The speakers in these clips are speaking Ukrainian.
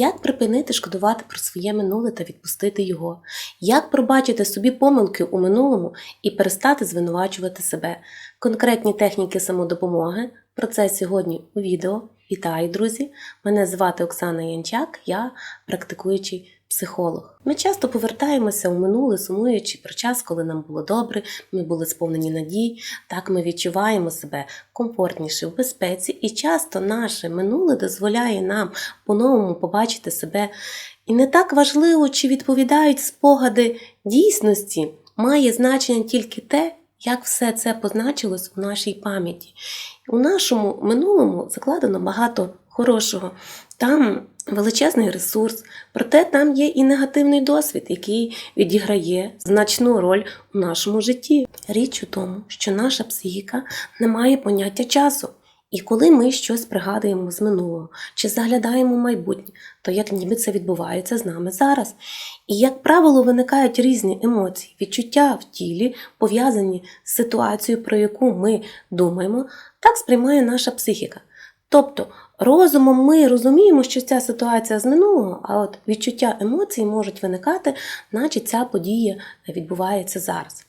Як припинити шкодувати про своє минуле та відпустити його? Як пробачити собі помилки у минулому і перестати звинувачувати себе? Конкретні техніки самодопомоги. Про це сьогодні у відео. Вітаю, друзі! Мене звати Оксана Янчак, я практикуючий психолог. Ми часто повертаємося у минуле, сумуючи про час, коли нам було добре, ми були сповнені надій. Так ми відчуваємо себе комфортніше в безпеці, і часто наше минуле дозволяє нам по-новому побачити себе. І не так важливо, чи відповідають спогади дійсності, має значення тільки те, як все це позначилось у нашій пам'яті. У нашому минулому закладено багато хорошого. Там величезний ресурс, проте там є і негативний досвід, який відіграє значну роль у нашому житті. Річ у тому, що наша психіка не має поняття часу. І коли ми щось пригадуємо з минулого чи заглядаємо в майбутнє, то як ніби це відбувається з нами зараз. І, як правило, виникають різні емоції, відчуття в тілі, пов'язані з ситуацією, про яку ми думаємо, так сприймає наша психіка. Тобто розумом ми розуміємо, що ця ситуація з минулого, а от відчуття емоцій можуть виникати, наче ця подія відбувається зараз.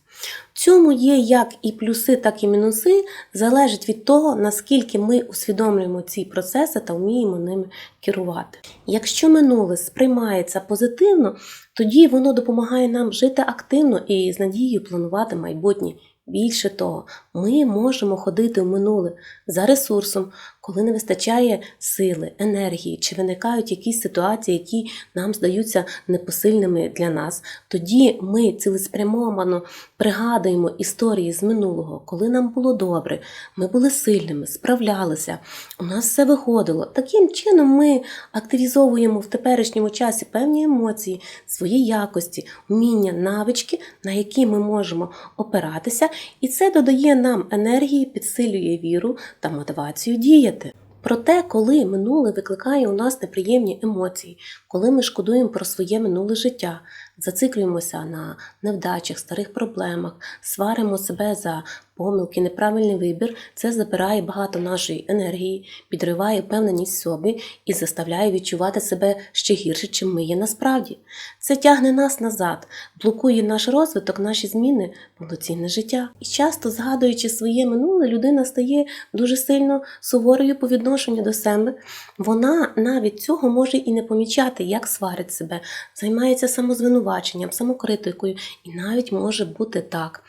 В цьому є як і плюси, так і мінуси, залежить від того, наскільки ми усвідомлюємо ці процеси та вміємо ними керувати. Якщо минуле сприймається позитивно, тоді воно допомагає нам жити активно і з надією планувати майбутнє. Більше того, ми можемо ходити в минуле за ресурсом, коли не вистачає сили, енергії, чи виникають якісь ситуації, які нам здаються непосильними для нас. Тоді ми цілеспрямовано пригадуємо історії з минулого, коли нам було добре, ми були сильними, справлялися, у нас все виходило. Таким чином ми активізовуємо в теперішньому часі певні емоції, свої якості, вміння, навички, на які ми можемо опиратися, і це додає нам енергії, підсилює віру та мотивацію діяти. Проте, коли минуле викликає у нас неприємні емоції, коли ми шкодуємо про своє минуле життя, зациклюємося на невдачах, старих проблемах, сваримо себе за помилки, неправильний вибір, це забирає багато нашої енергії, підриває впевненість в собі і заставляє відчувати себе ще гірше, чим ми є насправді. Це тягне нас назад, блокує наш розвиток, наші зміни, повноцінне життя. І часто, згадуючи своє минуле, людина стає дуже сильно суворою по відношенню до себе. Вона навіть цього може і не помічати, як сварить себе, займається самозвинуваченням, самокритикою, і навіть може бути так.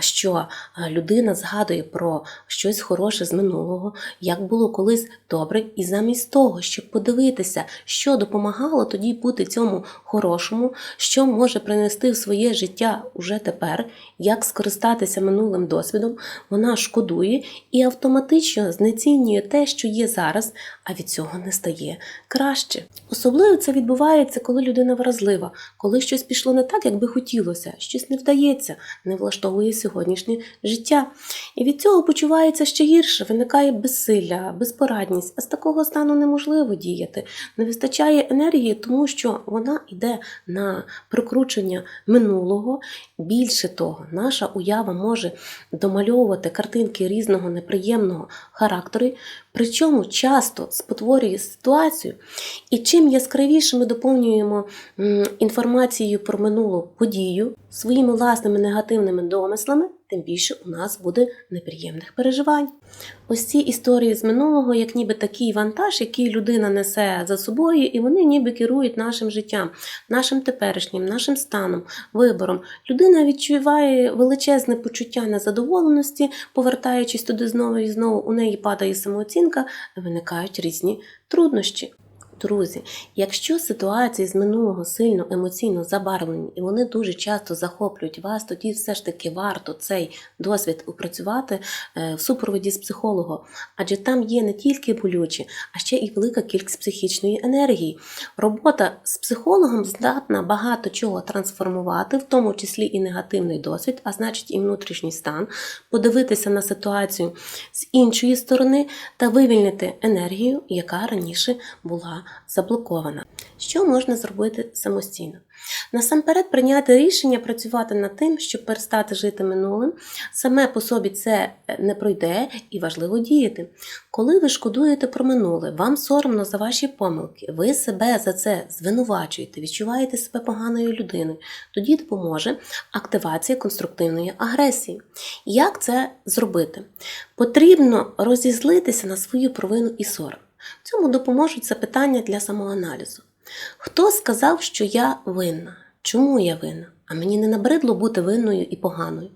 Що е, людина згадує про щось хороше з минулого, як було колись добре, і замість того, щоб подивитися, що допомагало тоді бути цьому хорошому, що може принести в своє життя уже тепер, як скористатися минулим досвідом, вона шкодує і автоматично знецінює те, що є зараз, а від цього не стає краще. Особливо це відбувається, коли людина вразлива, коли щось пішло не так, як би хотілося, щось не вдається, не влаштовує сьогоднішнє життя. І від цього почувається ще гірше, виникає безсилля, безпорадність, а з такого стану неможливо діяти. Не вистачає енергії, тому що вона йде на прокручення минулого. Більше того, наша уява може домальовувати картинки різного неприємного характеру, причому часто спотворює ситуацію. І чим яскравіше ми доповнюємо м, інформацією про минулу подію своїми власними негативними домислами, тим більше у нас буде неприємних переживань. Ось ці історії з минулого, як ніби такий вантаж, який людина несе за собою, і вони ніби керують нашим життям, нашим теперішнім, нашим станом, вибором. Людина відчуває величезне почуття незадоволеності, повертаючись туди знову і знову, у неї падає самооцінка, виникають різні труднощі. Друзі, якщо ситуації з минулого сильно емоційно забарвлені і вони дуже часто захоплюють вас, тоді все ж таки варто цей досвід опрацювати е, в супроводі з психологом, адже там є не тільки болючі, а ще і велика кількість психічної енергії. Робота з психологом здатна багато чого трансформувати, в тому числі і негативний досвід, а значить і внутрішній стан, подивитися на ситуацію з іншої сторони та вивільнити енергію, яка раніше була заблокована. Що можна зробити самостійно? Насамперед прийняти рішення працювати над тим, щоб перестати жити минулим. Саме по собі це не пройде і важливо діяти. Коли ви шкодуєте про минуле, вам соромно за ваші помилки, ви себе за це звинувачуєте, відчуваєте себе поганою людиною, тоді допоможе активація конструктивної агресії. Як це зробити? Потрібно розізлитися на свою провину і сором. Цьому допоможуть запитання для самоаналізу. Хто сказав, що я винна? Чому я винна? А мені не набридло бути винною і поганою.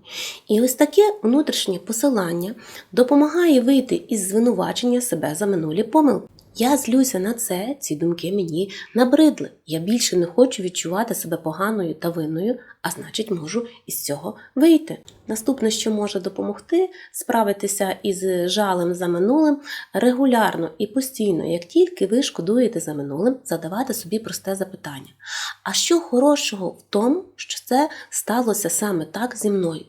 І ось таке внутрішнє посилання допомагає вийти із звинувачення себе за минулі помилки. Я злюся на це, ці думки мені набридли. Я більше не хочу відчувати себе поганою та винною, а значить, можу із цього вийти. Наступне, що може допомогти, справитися із жалем за минулим регулярно і постійно, як тільки ви шкодуєте за минулим, задавати собі просте запитання. А що хорошого в тому, що це сталося саме так зі мною?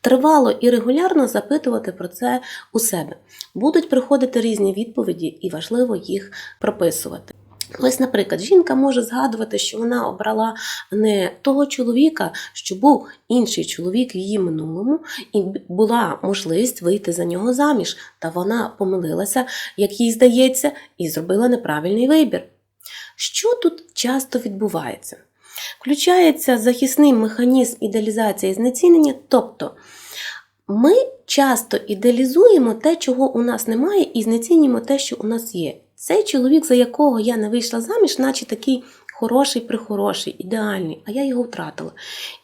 Тривало і регулярно запитувати про це у себе. Будуть приходити різні відповіді, і важливо їх прописувати. Ось, наприклад, жінка може згадувати, що вона обрала не того чоловіка, що був інший чоловік в її минулому, і була можливість вийти за нього заміж, та вона помилилася, як їй здається, і зробила неправильний вибір. Що тут часто відбувається? Включається захисний механізм ідеалізації і знецінення, тобто ми часто ідеалізуємо те, чого у нас немає, і знецінюємо те, що у нас є. Цей чоловік, за якого я не вийшла заміж, наче такий хороший, прихороший, ідеальний, а я його втратила.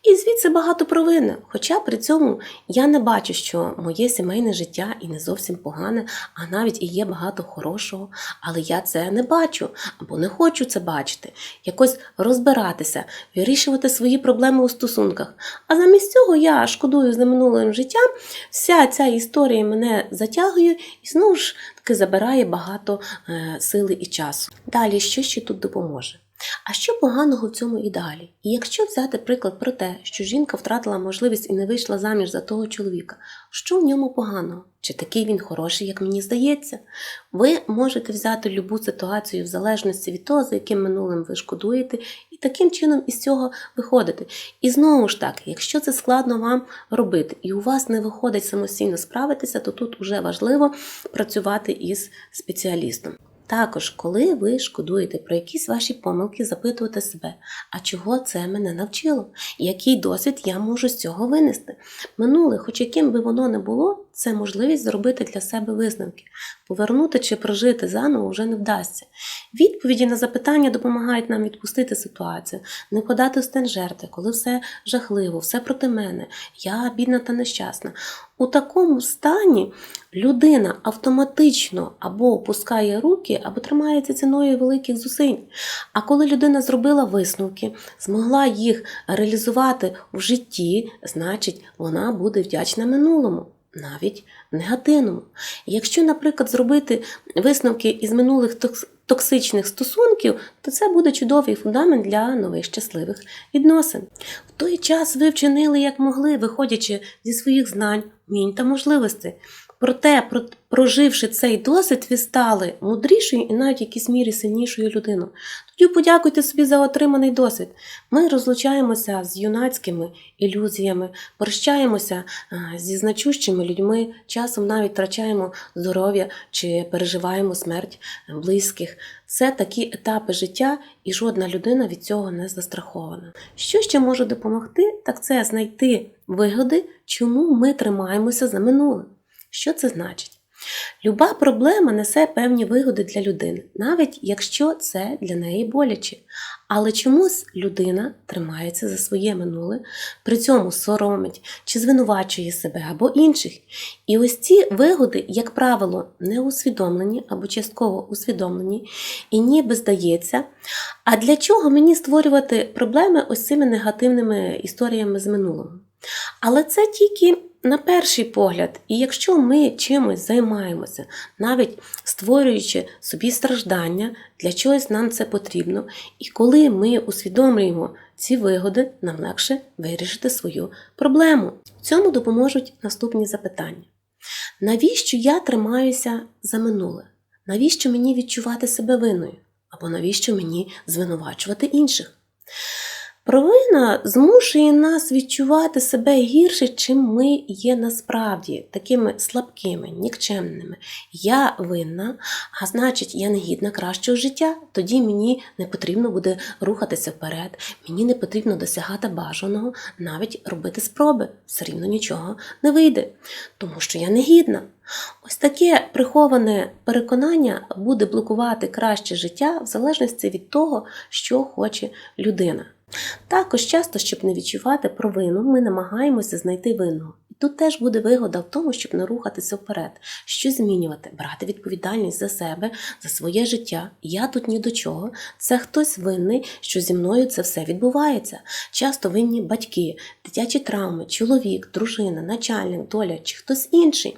І звідси багато провини. Хоча при цьому я не бачу, що моє сімейне життя і не зовсім погане, а навіть і є багато хорошого, але я це не бачу або не хочу це бачити, якось розбиратися, вирішувати свої проблеми у стосунках. А замість цього я шкодую за минулим життям, вся ця історія мене затягує і знову ж таки забирає багато е, сили і часу. Далі, що ще тут допоможе? А що поганого в цьому ідеалі? І якщо взяти приклад про те, що жінка втратила можливість і не вийшла заміж за того чоловіка, що в ньому поганого? Чи такий він хороший, як мені здається? Ви можете взяти любу ситуацію в залежності від того, за яким минулим ви шкодуєте, і таким чином із цього виходити. І знову ж таки, якщо це складно вам робити, і у вас не виходить самостійно справитися, то тут уже важливо працювати із спеціалістом. Також, коли ви шкодуєте про якісь ваші помилки, запитувати себе, а чого це мене навчило? Який досвід я можу з цього винести? Минуле, хоч яким би воно не було, це можливість зробити для себе висновки. Повернути чи прожити заново вже не вдасться. Відповіді на запитання допомагають нам відпустити ситуацію, не подати в стан жертви, коли все жахливо, все проти мене, я бідна та нещасна. У такому стані людина автоматично або опускає руки, або тримається ціною великих зусиль. А коли людина зробила висновки, змогла їх реалізувати в житті, значить вона буде вдячна минулому. Навіть негативному. Якщо, наприклад, зробити висновки із минулих токсичних стосунків, то це буде чудовий фундамент для нових щасливих відносин. В той час ви вчинили як могли, виходячи зі своїх знань, вмінь та можливостей. Проте, проживши цей досвід, ви стали мудрішою і навіть в якійсь мірі сильнішою людиною. Тоді подякуйте собі за отриманий досвід. Ми розлучаємося з юнацькими ілюзіями, прощаємося зі значущими людьми, часом навіть втрачаємо здоров'я чи переживаємо смерть близьких. Це такі етапи життя, і жодна людина від цього не застрахована. Що ще може допомогти, так це знайти вигоди, чому ми тримаємося за минулим. Що це значить? Люба проблема несе певні вигоди для людини, навіть якщо це для неї боляче. Але чомусь людина тримається за своє минуле, при цьому соромить чи звинувачує себе або інших. І ось ці вигоди, як правило, не усвідомлені або частково усвідомлені, і ніби здається. А для чого мені створювати проблеми ось цими негативними історіями з минулого? Але це тільки на перший погляд, і якщо ми чимось займаємося, навіть створюючи собі страждання, для чогось нам це потрібно, і коли ми усвідомлюємо ці вигоди, нам легше вирішити свою проблему. В цьому допоможуть наступні запитання. Навіщо я тримаюся за минуле? Навіщо мені відчувати себе винною? Або навіщо мені звинувачувати інших? Провина змушує нас відчувати себе гірше, чим ми є насправді, такими слабкими, нікчемними. Я винна, а значить, я не гідна кращого життя. Тоді мені не потрібно буде рухатися вперед, мені не потрібно досягати бажаного, навіть робити спроби. Все рівно нічого не вийде, тому що я не гідна. Ось таке приховане переконання буде блокувати краще життя в залежності від того, що хоче людина. Також часто, щоб не відчувати провину, ми намагаємося знайти винного. Тут теж буде вигода в тому, щоб не рухатися вперед, щось змінювати, брати відповідальність за себе, за своє життя. Я тут ні до чого. Це хтось винний, що зі мною це все відбувається. Часто винні батьки, дитячі травми, чоловік, дружина, начальник, доля чи хтось інший.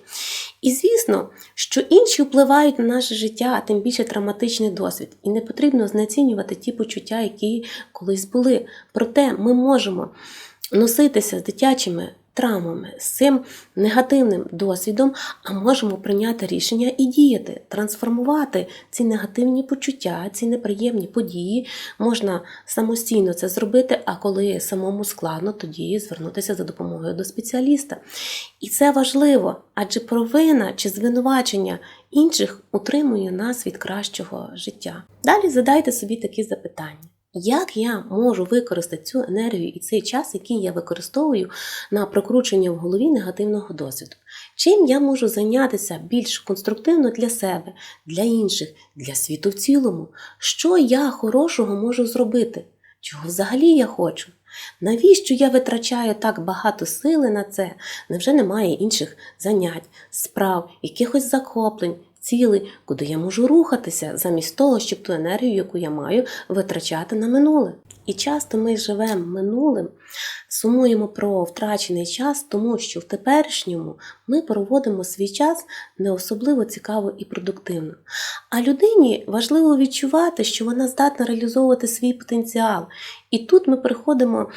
І звісно, що інші впливають на наше життя, а тим більше травматичний досвід. І не потрібно знецінювати ті почуття, які колись були. Проте ми можемо носитися з дитячими травмами, з цим негативним досвідом, а можемо прийняти рішення і діяти, трансформувати ці негативні почуття, ці неприємні події. Можна самостійно це зробити, а коли самому складно, тоді звернутися за допомогою до спеціаліста. І це важливо, адже провина чи звинувачення інших утримує нас від кращого життя. Далі задайте собі такі запитання. Як я можу використати цю енергію і цей час, який я використовую на прокручення в голові негативного досвіду? Чим я можу зайнятися більш конструктивно для себе, для інших, для світу в цілому? Що я хорошого можу зробити? Чого взагалі я хочу? Навіщо я витрачаю так багато сили на це? Невже немає інших занять, справ, якихось захоплень, цілей, куди я можу рухатися, замість того, щоб ту енергію, яку я маю, витрачати на минуле? І часто ми живемо минулим, сумуємо про втрачений час, тому що в теперішньому ми проводимо свій час не особливо цікаво і продуктивно. А людині важливо відчувати, що вона здатна реалізовувати свій потенціал. І тут ми приходимо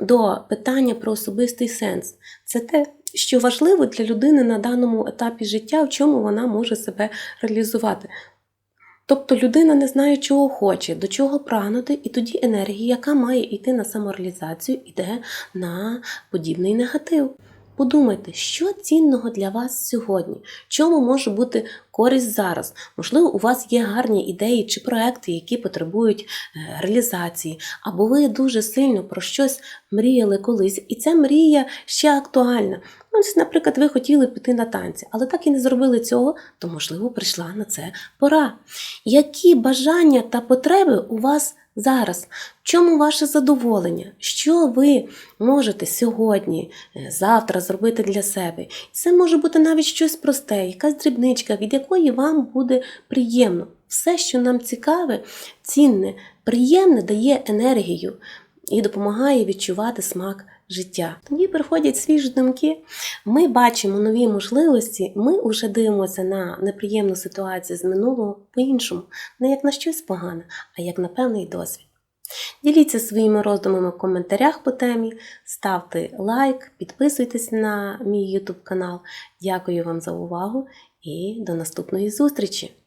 до питання про особистий сенс. Це те, що важливо для людини на даному етапі життя, в чому вона може себе реалізувати. Тобто людина не знає, чого хоче, до чого прагнути, і тоді енергія, яка має йти на самореалізацію, йде на подібний негатив. Подумайте, що цінного для вас сьогодні, чому може бути користь зараз. Можливо, у вас є гарні ідеї чи проекти, які потребують е, реалізації, або ви дуже сильно про щось мріяли колись, і ця мрія ще актуальна. Ну, ось, наприклад, ви хотіли піти на танці, але так і не зробили цього, то, можливо, прийшла на це пора. Які бажання та потреби у вас зараз? В чому ваше задоволення? Що ви можете сьогодні, е, завтра зробити для себе? Це може бути навіть щось просте, якась дрібничка, від якої вам буде приємно. Все, що нам цікаве, цінне, приємне, дає енергію і допомагає відчувати смак життя. Тоді приходять свіжі думки, ми бачимо нові можливості, ми вже дивимося на неприємну ситуацію з минулого по-іншому, не як на щось погане, а як на певний досвід. Діліться своїми роздумами в коментарях по темі, ставте лайк, підписуйтесь на мій YouTube канал. Дякую вам за увагу і до наступної зустрічі!